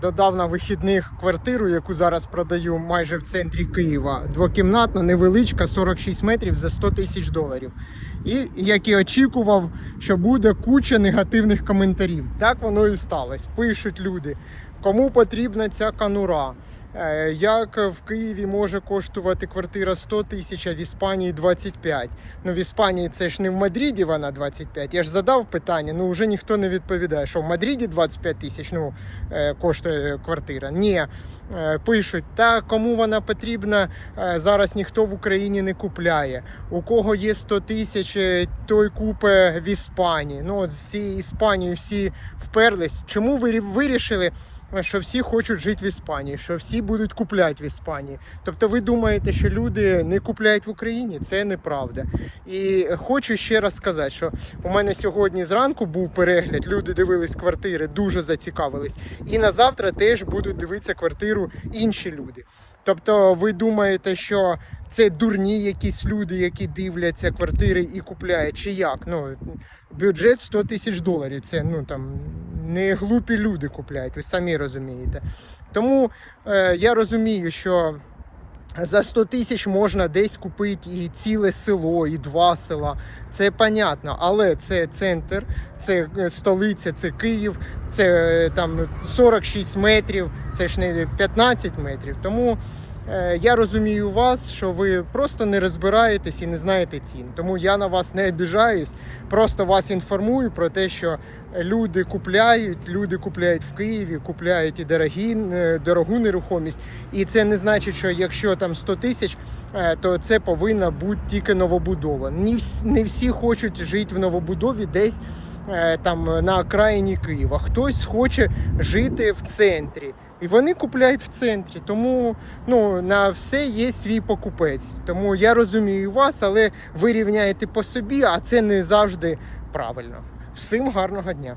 Додав на вихідних квартиру, яку зараз продаю майже в центрі Києва. Двокімнатна, невеличка, 46 метрів за 100 тисяч доларів. І як і очікував, що буде куча негативних коментарів. Так воно і сталося. Пишуть люди, кому потрібна ця канура. Е, Як в Києві може коштувати квартира 100 тисяч, а в Іспанії 25? Ну в Іспанії це ж не в Мадриді вона 25. Я ж задав питання, ну вже ніхто не відповідає, що в Мадриді 25 тисяч ну, е, коштує квартира. Ні, Е, пишуть, та кому вона потрібна, зараз ніхто в Україні не купляє. У кого є 100 тисяч, той купе в Іспанії. Ну от з Іспанії всі вперлись. Чому ви вирішили? що всі хочуть жити в Іспанії, що всі будуть купляти в Іспанії. Тобто ви думаєте, що люди не купляють в Україні? Це неправда. І хочу ще раз сказати, що у мене сьогодні зранку був перегляд, люди дивились квартири, дуже зацікавились. І на завтра теж будуть дивитися квартиру інші люди. Тобто ви думаєте, що це дурні якісь люди, які дивляться квартири і купляють, чи як? Ну, бюджет 100 тисяч доларів. Це ну там не глупі люди купляють, ви самі розумієте. Тому е, я розумію, що за 100 тисяч можна десь купити і ціле село, і два села. Це понятно, але це центр, це е, столиця, це Київ, це е, там 46 метрів, це ж не 15 метрів. Тому я розумію вас, що ви просто не розбираєтесь і не знаєте цін. Тому я на вас не обіжаюсь, просто вас інформую про те, що люди купляють, люди купляють в Києві, купляють і дорогі, е, дорогу нерухомість. І це не значить, що якщо там 100 тисяч, е, то це повинна бути тільки новобудова. Не всі, хочуть жити в новобудові десь е, там на окраїні Києва. Хтось хоче жити в центрі. І вони купляють в центрі. Тому ну, на все є свій покупець. Тому я розумію вас, але ви рівняєте по собі, а це не завжди правильно. Всім гарного дня!